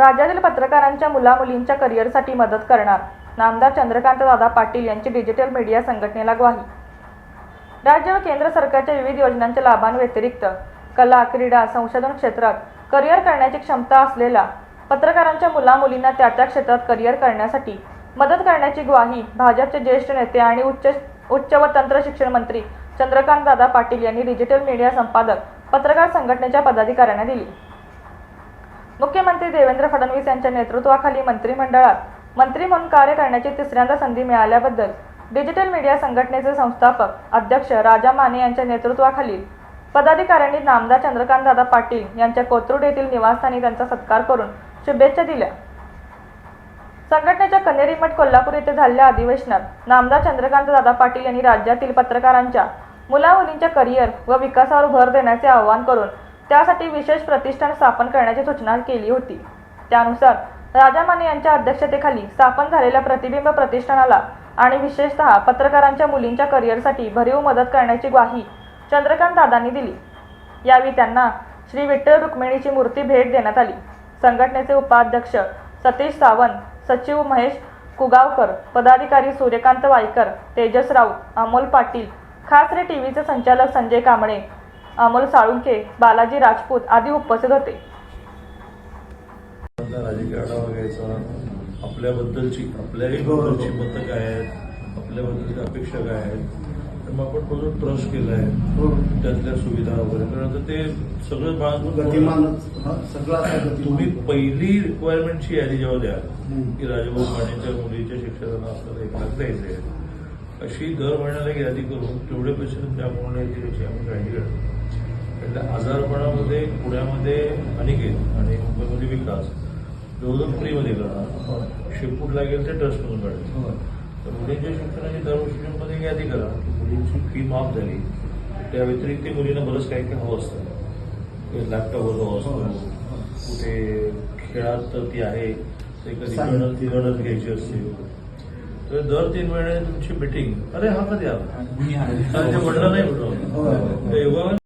राज्यातील पत्रकारांच्या मुलामुलींच्या करिअरसाठी मदत करणार. नामदार चंद्रकांत दादा पाटील यांची डिजिटल मीडिया संघटनेला ग्वाही. राज्य व केंद्र सरकारच्या विविध योजनांच्या लाभांव्यतिरिक्त कला क्रीडा संशोधन क्षेत्रात करिअर करण्याची क्षमता असलेल्या पत्रकारांच्या मुलामुलींना त्या त्या क्षेत्रात करिअर करण्यासाठी मदत करण्याची ग्वाही भाजपचे ज्येष्ठ नेते आणि उच्च उच्च व तंत्र शिक्षण मंत्री चंद्रकांत दादा पाटील यांनी डिजिटल मीडिया संपादक पत्रकार संघटनेच्या पदाधिकाऱ्यांना दिली. मुख्यमंत्री देवेंद्र फडणवीस यांच्या नेतृत्वाखाली मंत्रिमंडळात मंत्री म्हणून कार्य करण्याची तिसऱ्यांदा संधी मिळाल्याबद्दल डिजिटल मीडिया संघटनेचे संस्थापक अध्यक्ष राजा माने यांच्या नेतृत्वाखालील पदाधिकाऱ्यांनी नामदार चंद्रकांतदादा पाटील यांच्या कोथरूड येथील निवासस्थानी त्यांचा सत्कार करून शुभेच्छा दिल्या. संघटनेच्या कन्हेरी मठ कोल्हापूर येथे झालेल्या अधिवेशनात नामदार चंद्रकांत दादा पाटील यांनी राज्यातील पत्रकारांच्या मुलामुलींच्या करिअर व विकासावर भर देण्याचे आवाहन करून त्यासाठी विशेष प्रतिष्ठान स्थापन करण्याची सूचना केली होती. त्यानुसार राजा माने यांच्या अध्यक्षतेखाली स्थापन झालेल्या प्रतिबिंब प्रतिष्ठानाला आणि विशेषतः पत्रकारांच्या मुलींच्या करिअरसाठी भरीव मदत करण्याची ग्वाही चंद्रकांत दादांनी दिली. यावेळी त्यांना श्री विठ्ठल रुक्मिणीची मूर्ती भेट देण्यात आली. संघटनेचे उपाध्यक्ष सतीश सावंत सचिव महेश कुगावकर पदाधिकारी सूर्यकांत वाईकर तेजस राऊत अमोल पाटील खास रे टीव्हीचे संचालक संजय कांबळे अमोल साळुंके बालाजी राजपूत आदी उपस्थित होते घ्यायचा आपल्याबद्दलची आपल्याही बद्दलची मतं काय आहेत आपल्याबद्दलच्या अपेक्षा काय आहेत तर मग आपण थोडं ट्रस्ट केलं आहे त्यातल्या सुविधा वगैरे कारण आता ते सगळं बाळगून हा, तुम्ही पहिली रिक्वायरमेंटची यादी जेव्हा द्याल. की राजभाऊ मानेच्या मुलीच्या शिक्षणाला आपल्याला एक लाख द्यायचे आहे. अशी दर महिन्याला यादी करून तेवढे पैसे तुमच्या अकाउंटला येतील याची आम्ही काळजी घेतो त्या आजारपणामध्ये पुण्यामध्ये अनिकेत आणि मुंबईमध्ये विकास जवळजवळ फ्रीमध्ये करणार. शिपूट लागेल ते ट्रस्टमधून काढेल. तर मुलींच्या शिक्षणाची दरवर्षीमध्ये यादी करा. की मुलींची फी माफ झाली. त्या व्यतिरिक्त मुलींना बरंच काही काही हवं असतं. लॅपटॉप हवं असतो. कुठे खेळात तर ती आहे. ते कधी गणत ती घ्यायची असते. तर दर तीन महिन्याने तुमची मिटिंग अरे हा कधी आला? म्हणलं नाही योगा